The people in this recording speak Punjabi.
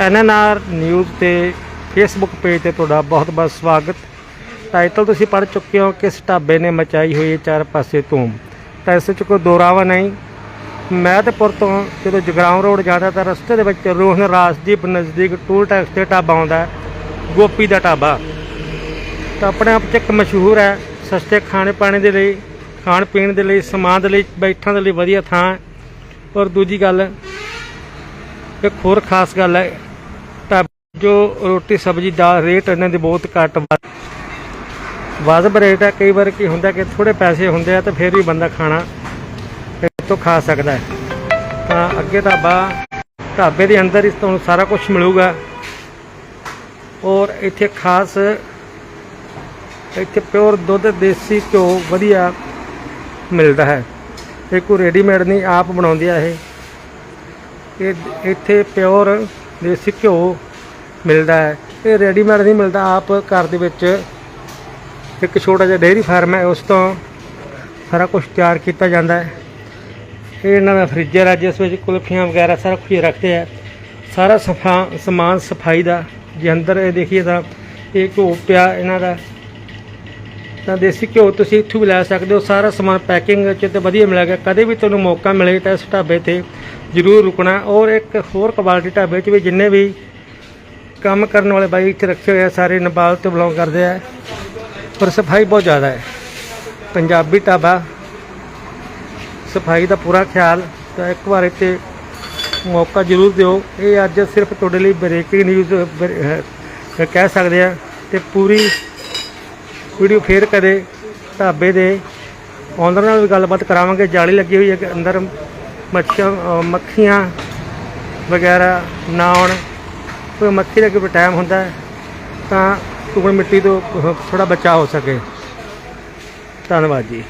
ਐਨਐਨਆਰ ਨਿਊਜ਼ ਤੇ ਫੇਸਬੁੱਕ ਪੇਜ ਤੇ ਤੁਹਾਡਾ ਬਹੁਤ-ਬਹੁਤ ਸਵਾਗਤ। ਟਾਈਟਲ ਤੁਸੀਂ ਪੜ੍ਹ ਚੁੱਕੇ ਹੋ, ਕਿਸ ਢਾਬੇ ਨੇ ਮਚਾਈ ਹੋਈ ਹੈ ਚਾਰ ਪਾਸੇ ਧੂਮ। ਤਾਂ ਇਸ 'ਚ ਕੋਈ ਦੋਰਾਵਾ ਨਹੀਂ। ਮਹਿਤਪੁਰ ਤੋਂ ਜਦੋਂ ਜਗਰਾਉਂ ਰੋਡ ਜਾਂਦਾ ਤਾਂ ਰਸਤੇ ਦੇ ਵਿੱਚ ਰੋਹਨ ਰਾਜਦੀਪ ਨਜ਼ਦੀਕ ਟੂਲ ਟੈਕਸ ਤੇ ਢਾਬਾ ਆਉਂਦਾ ਗੋਪੀ ਦਾ ਢਾਬਾ। ਤਾਂ ਆਪਣੇ ਆਪ 'ਚ ਇੱਕ ਮਸ਼ਹੂਰ ਹੈ, ਸਸਤੇ ਖਾਣੇ ਪਾਣੇ ਦੇ ਲਈ, ਖਾਣ ਪੀਣ ਦੇ ਲਈ, ਸਮਾਨ ਦੇ ਲਈ, ਬੈਠਣ ਦੇ ਲਈ ਵਧੀਆ ਥਾਂ। ਔਰ ਦੂਜੀ ਗੱਲ, ਇੱਕ ਹੋਰ ਖਾਸ ਗੱਲ ਹੈ ਜੋ ਰੋਟੀ, ਸਬਜ਼ੀ ਦਾ ਰੇਟ ਇਹਨਾਂ ਦੇ ਬਹੁਤ ਘੱਟ ਵਾ- ਵਾਜਬ ਰੇਟ ਹੈ। ਕਈ ਵਾਰ ਕੀ ਹੁੰਦਾ ਕਿ ਥੋੜੇ ਪੈਸੇ ਹੁੰਦੇ ਆ ਤਾਂ ਫਿਰ ਵੀ ਬੰਦਾ ਖਾਣਾ ਤੋਂ ਖਾ ਸਕਦਾ ਹੈ। ਤਾਂ ਅੱਗੇ ਢਾਬਾ, ਢਾਬੇ ਦੇ ਅੰਦਰ ਹੀ ਤੁਹਾਨੂੰ ਸਾਰਾ ਕੁਝ ਮਿਲੂਗਾ। ਔਰ ਇੱਥੇ ਖਾਸ ਇੱਥੇ ਪਿਓਰ ਦੁੱਧ, ਦੇਸੀ ਘਿਓ ਵਧੀਆ ਮਿਲਦਾ ਹੈ। ਇਹ ਕੋਈ ਰੈਡੀਮੇਡ ਨਹੀਂ, ਆਪ ਬਣਾਉਂਦੇ ਆ ਇਹ। ਇਹ ਇੱਥੇ ਪਿਓਰ ਦੇਸੀ ਘਿਓ ਮਿਲਦਾ ਹੈ। ਇਹ ਰੈਡੀਮੇਡ ਨਹੀਂ ਮਿਲਦਾ। ਆਪ ਘਰ ਦੇ ਵਿੱਚ ਇੱਕ ਛੋਟਾ ਜਿਹਾ ਡੇਅਰੀ ਫਾਰਮ ਹੈ। ਉਸ ਤੋਂ ਸਾਰਾ ਕੁਝ ਤਿਆਰ ਕੀਤਾ ਜਾਂਦਾ ਹੈ। ਇਹ ਇਹਨਾਂ ਦਾ ਫ੍ਰਿਜਰ ਹੈ। ਜਿਸ ਵਿੱਚ ਕੁਲਫੀਆਂ ਵਗੈਰਾ ਸਾਰਾ ਕੁਝ ਰੱਖਦੇ ਆ। ਸਾਰਾ ਸਫਾ, ਸਮਾਨ ਸਫ਼ਾਈ ਦਾ ਜੇ ਅੰਦਰ ਇਹ ਦੇਖੀਏ ਤਾਂ ਇਹ ਘਿਓ ਪਿਆ ਇਹਨਾਂ ਦਾ। ਤਾਂ ਦੇਸੀ ਘਿਓ ਤੁਸੀਂ ਇੱਥੋਂ ਵੀ ਲੈ ਸਕਦੇ ਹੋ। ਸਾਰਾ ਸਮਾਨ ਪੈਕਿੰਗ ਚ ਤੇ ਵਧੀਆ ਮਿਲੇਗਾ ਕਦੇ ਵੀ ਤੁਹਾਨੂੰ ਮੌਕਾ ਮਿਲੇ ਤਾਂ ਇਸ ਢਾਬੇ ਤੇ ਜ਼ਰੂਰ ਰੁਕਣਾ। ਔਰ ਇੱਕ ਹੋਰ ਕੁਆਲਿਟੀ ਢਾਬੇ 'ਚ ਵੀ ਜਿੰਨੇ ਵੀ ਕੰਮ ਕਰਨ ਵਾਲੇ ਬਾਈ ਇੱਥੇ ਰੱਖੇ ਹੋਏ ਆ, ਸਾਰੇ ਨੇਪਾਲ ਤੋਂ ਬਿਲੋਂਗ ਕਰਦੇ ਆ। ਪਰ ਸਫ਼ਾਈ ਬਹੁਤ ਜ਼ਿਆਦਾ ਹੈ। ਪੰਜਾਬੀ ਢਾਬਾ, ਸਫ਼ਾਈ ਦਾ ਪੂਰਾ ਖਿਆਲ। ਤਾਂ ਇੱਕ ਵਾਰ ਇੱਥੇ ਮੌਕਾ ਜ਼ਰੂਰ ਦਿਓ। ਇਹ ਅੱਜ ਸਿਰਫ ਤੁਹਾਡੇ ਲਈ ਬ੍ਰੇਕਿੰਗ ਨਿਊਜ਼ ਕਹਿ ਸਕਦੇ ਆ ਤੇ ਪੂਰੀ ਵੀਡੀਓ ਫੇਰ ਕਦੇ ਢਾਬੇ ਦੇ ਓਨਰ ਨਾਲ ਵੀ ਗੱਲਬਾਤ ਕਰਾਵਾਂਗੇ। ਜਾਲੀ ਲੱਗੀ ਹੋਈ ਹੈ ਕਿ ਅੰਦਰ ਮੱਛੀਆਂ ਮੱਖੀਆਂ ਵਗੈਰਾ ਨਾ ਆਉਣ। ਕੋਈ ਮੱਖੀ ਦਾ ਕੋਈ ਟਾਈਮ ਹੁੰਦਾ ਤਾਂ ਟੁਕੜ ਮਿੱਟੀ ਤੋਂ ਥੋੜਾ ਬਚਾਅ ਹੋ ਸਕੇ। ਧੰਨਵਾਦ ਜੀ।